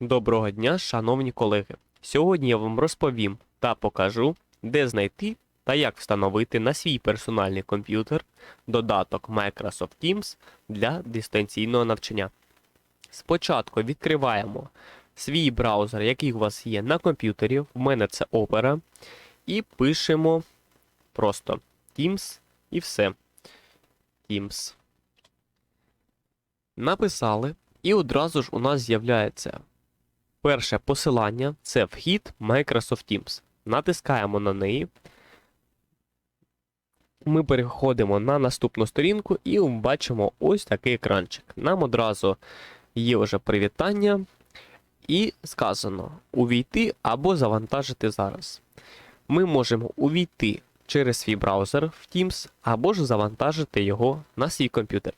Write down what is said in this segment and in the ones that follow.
Доброго дня, шановні колеги. Сьогодні я вам розповім та покажу, де знайти та як встановити на свій персональний комп'ютер додаток Microsoft Teams для дистанційного навчання. Спочатку відкриваємо свій браузер, який у вас є на комп'ютері. В мене це Opera. І пишемо просто Teams і все. Teams. Написали, і одразу ж у нас з'являється Перше посилання це вхід Microsoft Teams. Натискаємо на неї. Ми переходимо на наступну сторінку і бачимо ось такий екранчик. Нам одразу є вже привітання, і сказано увійти або завантажити зараз. Ми можемо увійти через свій браузер в Teams, або ж завантажити його на свій комп'ютер.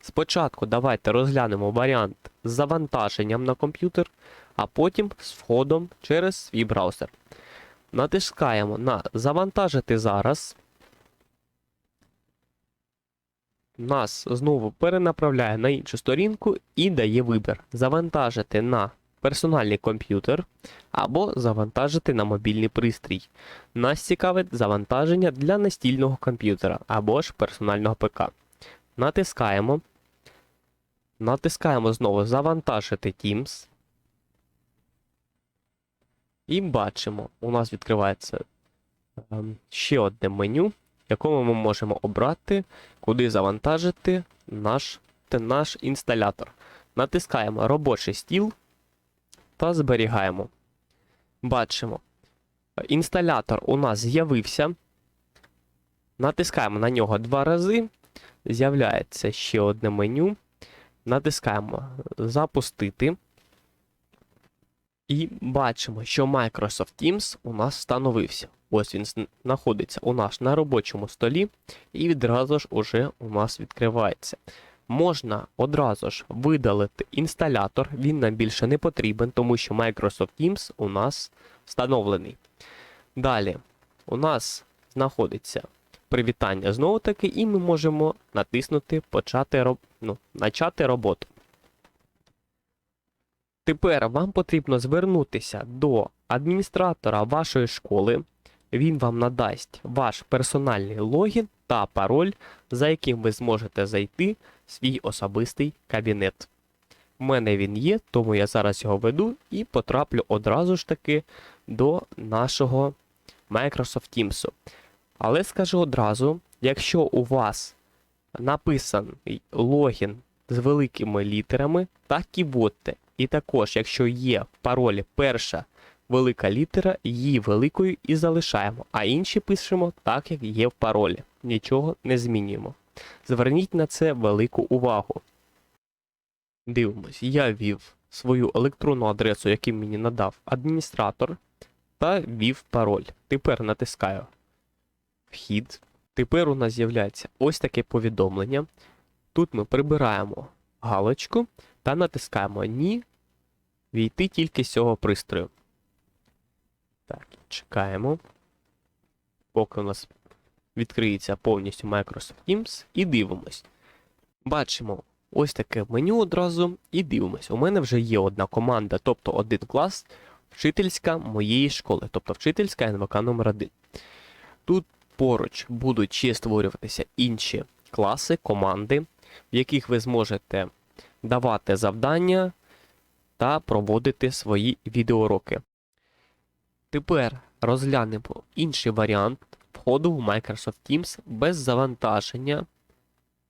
Спочатку давайте розглянемо варіант з завантаженням на комп'ютер а потім з входом через свій браузер. Натискаємо на Завантажити зараз. Нас знову перенаправляє на іншу сторінку і дає вибір: завантажити на персональний комп'ютер або завантажити на мобільний пристрій. Нас цікавить завантаження для настільного комп'ютера або ж персонального ПК. Натискаємо. Натискаємо знову Завантажити Teams. І бачимо, у нас відкривається ем, ще одне меню, в якому ми можемо обрати, куди завантажити наш, наш інсталятор. Натискаємо робочий стіл та зберігаємо. Бачимо, інсталятор у нас з'явився. Натискаємо на нього два рази. З'являється ще одне меню. Натискаємо Запустити. І бачимо, що Microsoft Teams у нас встановився. Ось він знаходиться у нас на робочому столі, і відразу ж уже у нас відкривається. Можна одразу ж видалити інсталятор, він нам більше не потрібен, тому що Microsoft Teams у нас встановлений. Далі у нас знаходиться привітання знову таки, і ми можемо натиснути Почати роб... ну, начати роботу. Тепер вам потрібно звернутися до адміністратора вашої школи. Він вам надасть ваш персональний логін та пароль, за яким ви зможете зайти в свій особистий кабінет. У мене він є, тому я зараз його веду і потраплю одразу ж таки до нашого Microsoft Teams. Але скажу одразу, якщо у вас написаний логін з великими літерами, так і вводьте. І також, якщо є в паролі перша велика літера, її великою і залишаємо, а інші пишемо так, як є в паролі. Нічого не змінюємо. Зверніть на це велику увагу. Дивимось, я ввів свою електронну адресу, яку мені надав адміністратор, та ввів пароль. Тепер натискаю Вхід. Тепер у нас з'являється ось таке повідомлення. Тут ми прибираємо галочку та натискаємо Ні. Війти тільки з цього пристрою. Так, чекаємо. Поки у нас відкриється повністю Microsoft Teams, і дивимось. Бачимо ось таке меню одразу, і дивимось. У мене вже є одна команда, тобто один клас, вчительська моєї школи, тобто вчительська НВК номер 1 Тут поруч будуть ще створюватися інші класи, команди, в яких ви зможете давати завдання та проводити свої відеоуроки. Тепер розглянемо інший варіант входу в Microsoft Teams без завантаження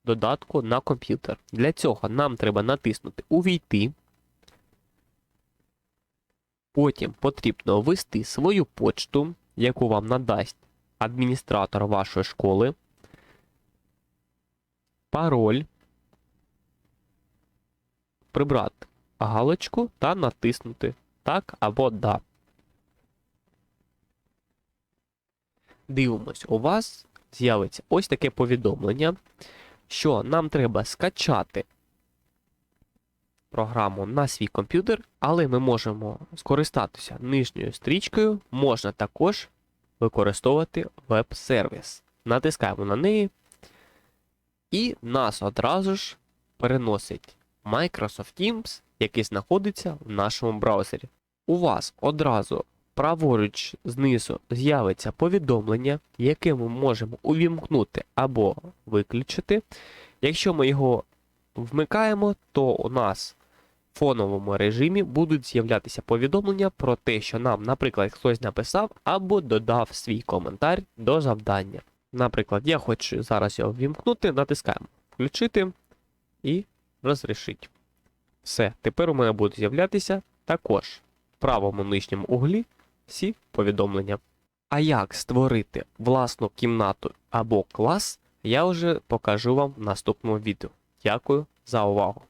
додатку на комп'ютер. Для цього нам треба натиснути Увійти. Потім потрібно ввести свою почту, яку вам надасть адміністратор вашої школи, пароль, прибрати галочку та натиснути так або да. Дивимось, у вас з'явиться ось таке повідомлення, що нам треба скачати програму на свій комп'ютер, але ми можемо скористатися нижньою стрічкою, можна також використовувати веб-сервіс. Натискаємо на неї, і нас одразу ж переносить Microsoft Teams який знаходиться в нашому браузері. У вас одразу праворуч знизу з'явиться повідомлення, яке ми можемо увімкнути або виключити. Якщо ми його вмикаємо, то у нас в фоновому режимі будуть з'являтися повідомлення про те, що нам, наприклад, хтось написав або додав свій коментар до завдання. Наприклад, я хочу зараз його ввімкнути, натискаємо включити і розрішить. Все, тепер у мене будуть з'являтися також в правому нижньому углі всі повідомлення. А як створити власну кімнату або клас, я вже покажу вам в наступному відео. Дякую за увагу!